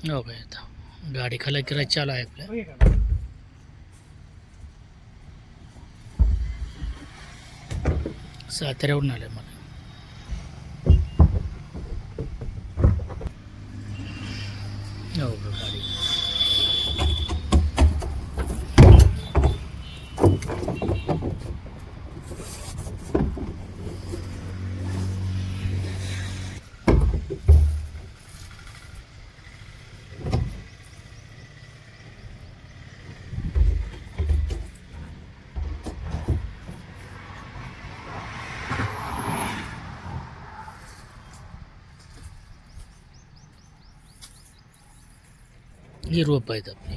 हो काय आता गाडी खाली किराय चालू आहे आपल्या. साताऱ्यावरून आलं मला. हो का गाडी. ही रोप आहेत आपली.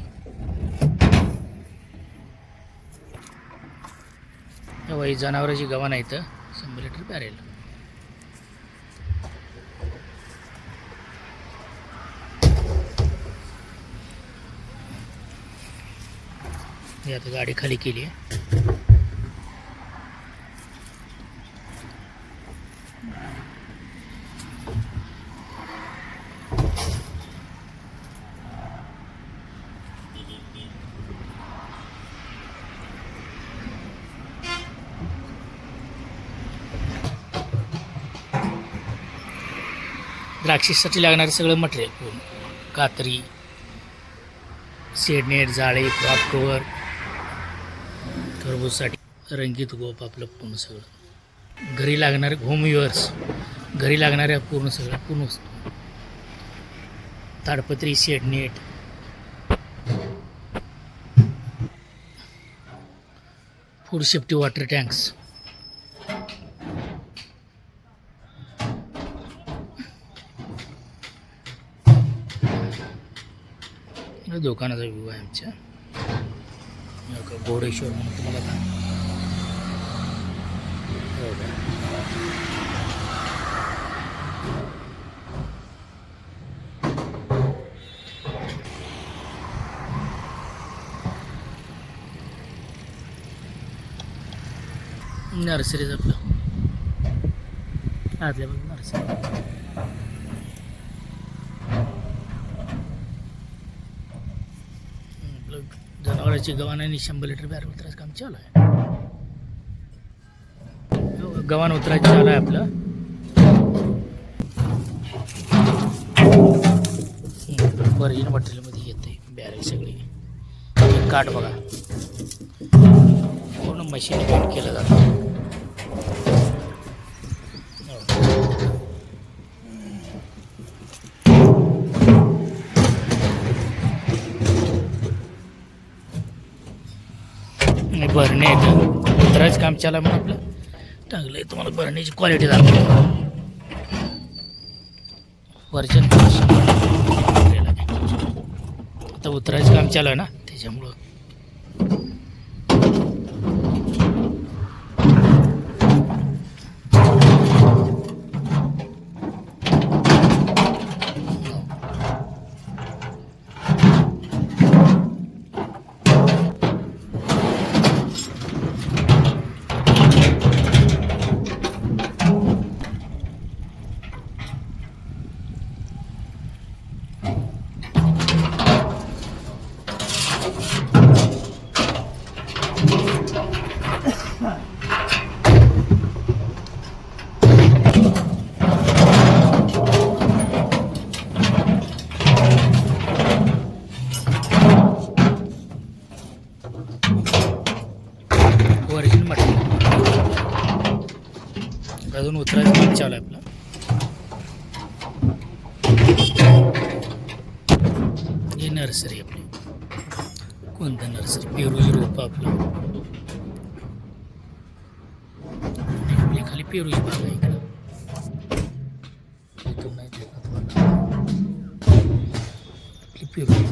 तेव्हा ही जनावरांची गव्हाण तर शंभर लिटर प्यारेल. मी आता गाडी खाली केली आहे. द्राक्षेसाठी लागणारं सगळं मटेरियल पूर्ण कात्री सेडनेट जाळे क्रॉप कवर खरबूजसाठी रंगीत गोप आपलं पूर्ण सगळं. घरी लागणारे होम युअर्स घरी लागणाऱ्या पूर्ण सगळं पूर्ण ताडपत्री shade net. Food safety water tanks दुकानाचा व्ह्यू आहे आमच्या. हो गोडेश्वर म्हणून तुम्हाला आता. हो का. नर्सरीच आपलं. आदल्या बघ नर्सरी. आपलं जनावरांची गव्हाण आणि शंभर लिटर बॅर उतरायचं काम चालू आहे. हो, गव्हाण उतरायचं चालू आहे आपलं. वर्जिन मटेरियलमध्ये येते बॅरल सगळी. काट काठ बघा. पूर्ण मशीन पेंट केलं जातं. आणि भरणे आहेत. उतरायचं काम चालू आहे म्हणून आपलं. टाकलं आहे तुम्हाला भरण्याची क्वालिटी दाखवतो. वर्जन आता उतरायचं काम चालू आहे ना त्याच्यामुळं. अजून उतरायचं काम चालू आहे आपलं ही नर्सरी आपली. कोणतं नर्सरी? पेरूची रोपं आपलं आणि आपली खाली पेरूची बाग आहे इकडं इथून नाही देखत मला. आपली पेरू.